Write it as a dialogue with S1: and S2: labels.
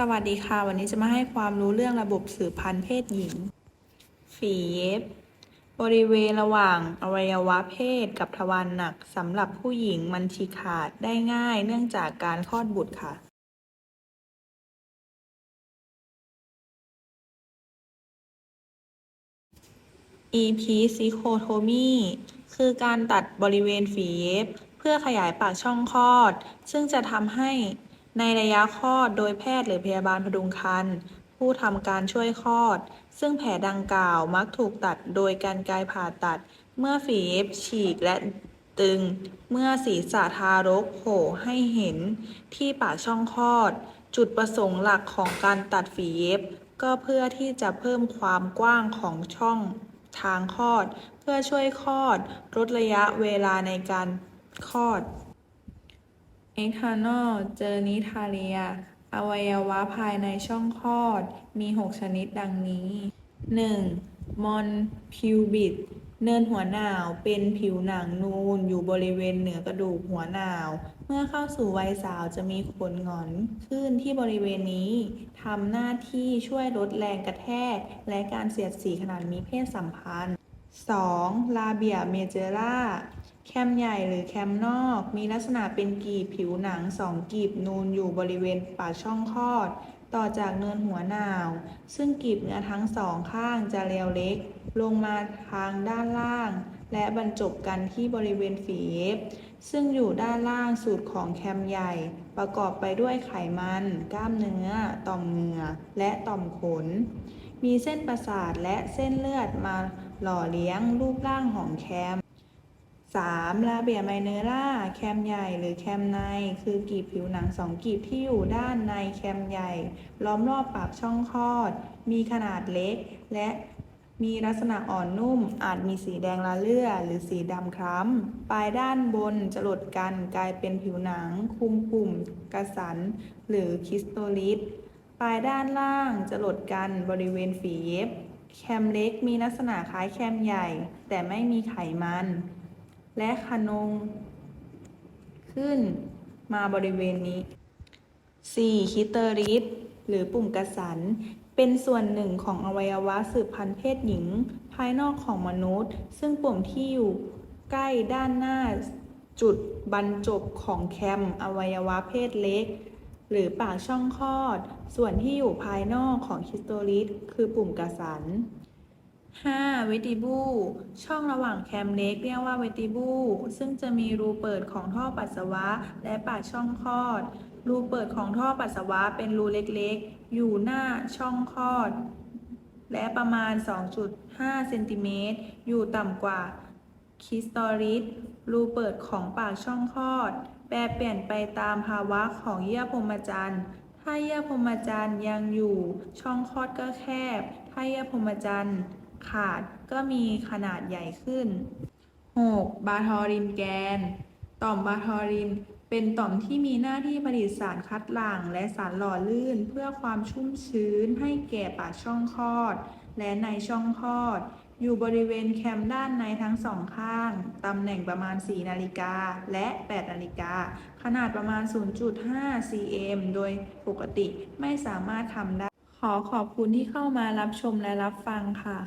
S1: สวัสดีค่ะ วันนี้จะมาให้ความรู้เรื่องระบบสืบพันธุ์เพศหญิง ฝีเย็บบริเวณระหว่างอวัยวะเพศกับทวารหนักสำหรับผู้หญิงมันฉีกขาดได้ง่ายเนื่องจากการคลอดบุตรค่ะ Episiotomy คือการตัดบริเวณฝีเย็บ เพื่อขยายปากช่องคลอด ซึ่งจะทำให้ ในระยะคลอดโดยแพทย์หรือพยาบาลพดุงครรภ์ผู้ทำการช่วยคลอด ซึ่งแผลดังกล่าวมักถูกตัดโดยการไกรผ่าตัด เมื่อฝีเย็บฉีกและตึง เมื่อศีรษะทารกโผล่ให้เห็นที่ปากช่องคลอด จุดประสงค์หลักของการตัดฝีเย็บ ก็เพื่อที่จะเพิ่มความกว้างของช่องทางคลอด เพื่อช่วยคลอดลดระยะเวลาในการคลอด External genitalia อวัยวะภายในช่องคลอด มี 6 ชนิดดังนี้ 1. Mon pubis เนินหัวหนาวเป็นผิวหนังนูนอยู่บริเวณเหนือกระดูกหัวหนาว เมื่อเข้าสู่วัยสาวจะมีขนงอนขึ้นที่บริเวณนี้ทำหน้าที่ช่วยลดแรงกระแทก และการเสียดสีขณะมีเพศสัมพันธ์ 2. ลาเบียเมเจล่า แคมใหญ่หรือแคมนอก มีลักษณะเป็นกีบผิวหนังสองกีบนูนอยู่บริเวณปากช่องคลอด ต่อจากเนินหัวหนาว ซึ่งกีบเนื้อทั้งสองข้างจะเรียวเล็ก ลงมาทางด้านล่าง และบรรจบกันที่บริเวณฝีเย็บซึ่งอยู่ด้านล่างสุดของแคมใหญ่ ประกอบไปด้วยไขมัน กล้ามเนื้อ ต่อมเหงื่อ และต่อมขน มีเส้นประสาทและเส้นเลือดมาหล่อเลี้ยงรูปร่างของแคม 3. ลาเบียไมเนอร่า แคมใหญ่หรือแคมใน คือกีบผิวหนังสองกีบที่อยู่ด้านในแคมใหญ่ ล้อมรอบปากช่องคลอด มีขนาดเล็ก และมีลักษณะอ่อนนุ่ม อาจมีสีแดงละเลือหรือสีดำคล้ำ ปลายด้านบนจะหลดกันกลายเป็นผิวหนัง คุมปุ่ม กระสัน หรือคิสโตลิสปลายด้านล่างจะหลดกันบริเวณฝีเย็บ แคมเล็กมีลักษณะคล้ายแคมใหญ่ แต่ไม่มีไขมัน และขนง ขึ้นมาบริเวณนี้ 4. คิเตอริสหรือปุ่มกระสัน เป็นส่วนหนึ่งของอวัยวะสืบพันธุ์เพศหญิง ภายนอกของมนุษย์ ซึ่งปุ่มที่อยู่ใกล้ด้านหน้าจุดบรรจบของแคมอวัยวะเพศเล็ก หรือปากช่องคลอด ส่วนที่อยู่ภายนอกของคิสโตลิสคือปุ่มกระสัน 5. เวติบูช่องระหว่างแคมเล็กเรียกว่าเวติบูซึ่งจะมีรูเปิดของท่อปัสสาวะ และปากช่องคลอด รูเปิดของท่อปัสสาวะเป็นรูเล็กๆ อยู่หน้าช่องคลอด และประมาณ 2.5 เซนติเมตร อยู่ต่ำกว่าคิสตอริสรูเปิดของปากช่องคลอด แปรเปลี่ยนไปตามภาวะของเยื่อพรมจรรย์ถ้าเยื่อพรมจรรย์ยังอยู่ช่องคลอดก็แคบ ถ้าเยื่อพรมจรรย์ ขาดก็มีขนาดใหญ่ขึ้น 6. บาทอรินแกน ต่อมบาทอริน เป็นต่อมที่มีหน้าที่ผลิตสารคัดหลั่งและสารหล่อลื่น เพื่อความชุ่มชื้นให้แก่ปากช่องคลอด และในช่องคลอด อยู่บริเวณแคมด้านในทั้งสองข้าง ตำแหน่งประมาณ 4 นาฬิกาและ 8 นาฬิกา ขนาดประมาณ 0.5 cm โดยปกติไม่สามารถทำได้ ขอขอบคุณที่เข้ามารับชมและรับฟังค่ะ